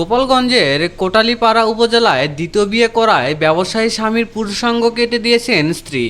গোপালগঞ্জের কোটালীপাড়া উপজেলায় দ্বিতীয় বিয়ে করায় ব্যবসায়ী স্বামীর পুরুষাঙ্গ কেটে দিয়েছেন স্ত্রী।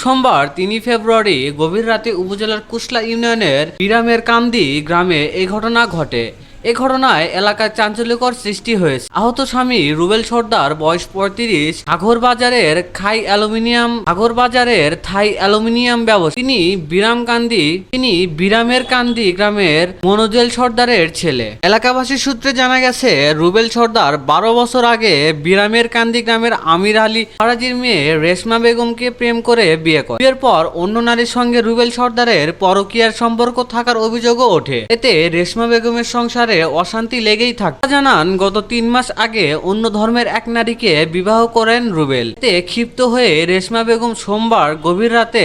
সোমবার তিনই ফেব্রুয়ারি গভীর রাতে উপজেলার কুশলা ইউনিয়নের বিরামের কান্দি গ্রামে এই ঘটনা ঘটে। এ ঘটনায় এলাকায় চাঞ্চল্যকর সৃষ্টি হয়েছে। আহত স্বামী রুবেল সর্দার, বয়স পঁয়ত্রিশ আগর বাজারের খাই অ্যালুমিনিয়াম আগর বাজারের থাই অ্যালুমিনিয়াম ব্যবসা তিনি বিরাম কান্দি তিনি বিরামের কান্দি গ্রামের মনোজেল সর্দারের ছেলে। এলাকাবাসীর সূত্রে জানা গেছে, রুবেল সর্দার বারো বছর আগে বিরামের কান্দি গ্রামের আমির আলী ফরাজির মেয়ে রেশমা বেগমকে প্রেম করে বিয়ে করে। বিয়ের পর অন্য নারীর সঙ্গে রুবেল সর্দারের পরকীয়ার সম্পর্ক থাকার অভিযোগও ওঠে। এতে রেশমা বেগমের সংসারে অশান্তি লেগেই থাকে। জানান, গত তিন মাস আগে অন্য ধর্মের এক নারীকে বিবাহ করেন রুবেল। এতে ক্ষিপ্ত হয়ে রেশমা বেগম সোমবার গভীর রাতে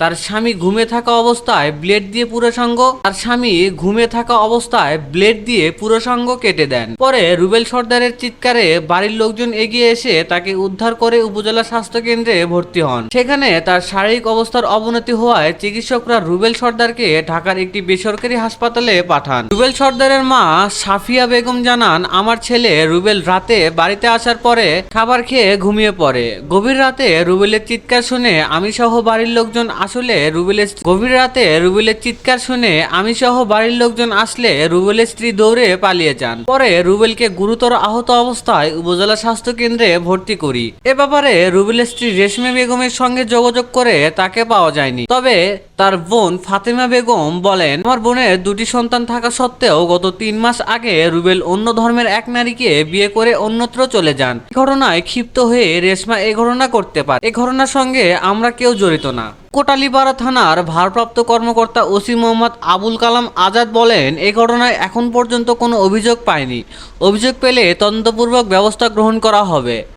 তার স্বামী ঘুমে থাকা অবস্থায় ব্লেড দিয়ে পুরোসাঙ্গ তার স্বামী ঘুমে থাকা অবস্থায় ব্লেড দিয়ে পুরোসাঙ্গ কেটে দেন। পরে রুবেল সর্দারের চিৎকারে বাড়ির লোকজন এগিয়ে এসে তাকে উদ্ধার করে উপজেলা স্বাস্থ্য কেন্দ্রে ভর্তি হন। সেখানে তার শারীরিক অবস্থার অবনতি হওয়ায় চিকিৎসকরা রুবেল সর্দারকে ঢাকার একটি বেসরকারি হাসপাতালে পাঠান। রুবেল সর্দারের মা সাফিয়া বেগম জানান, আমার ছেলে রুবেল রাতে বাড়িতে আসার পরে খাবার খেয়ে ঘুমিয়ে পড়ে। গভীর রাতে রুবেলের চিৎকার শুনে আমি সহ বাড়ির লোকজন আসলে রুবেলের গভীর রাতে রুবেলের চিৎকার শুনে আমি সহ বাড়ির লোকজন আসলে রুবেলের স্ত্রী দৌড়ে পালিয়ে যান। পরে রুবেলকে গুরুতর আহত অবস্থায় উপজেলা স্বাস্থ্য কেন্দ্রে ভর্তি করি। এ ব্যাপারে রুবেলের স্ত্রী রেশমে বেগমের সঙ্গে যোগাযোগ করে তাকে পাওয়া যায়নি। তবে তার বোন ফাতেমা বেগম বলেন, আমার বোনের দুটি সন্তান থাকা সত্ত্বেও গত তিন মাস আগে রুবেল অন্য ধর্মের এক নারীকে বিয়ে করে অন্যত্র চলে যান। ঘটনায় ক্ষিপ্ত হয়ে রেশমা এ ঘটনা করতে পারে। এ ঘটনার সঙ্গে আমরা কেউ জড়িত না। কোটালীপাড়া থানার ভারপ্রাপ্ত কর্মকর্তা ওসি মোহাম্মদ আবুল কালাম আজাদ বলেন, এ ঘটনায় এখন পর্যন্ত কোনো অভিযোগ পায়নি অভিযোগ পেলে তদন্তপূর্বক ব্যবস্থা গ্রহণ করা হবে।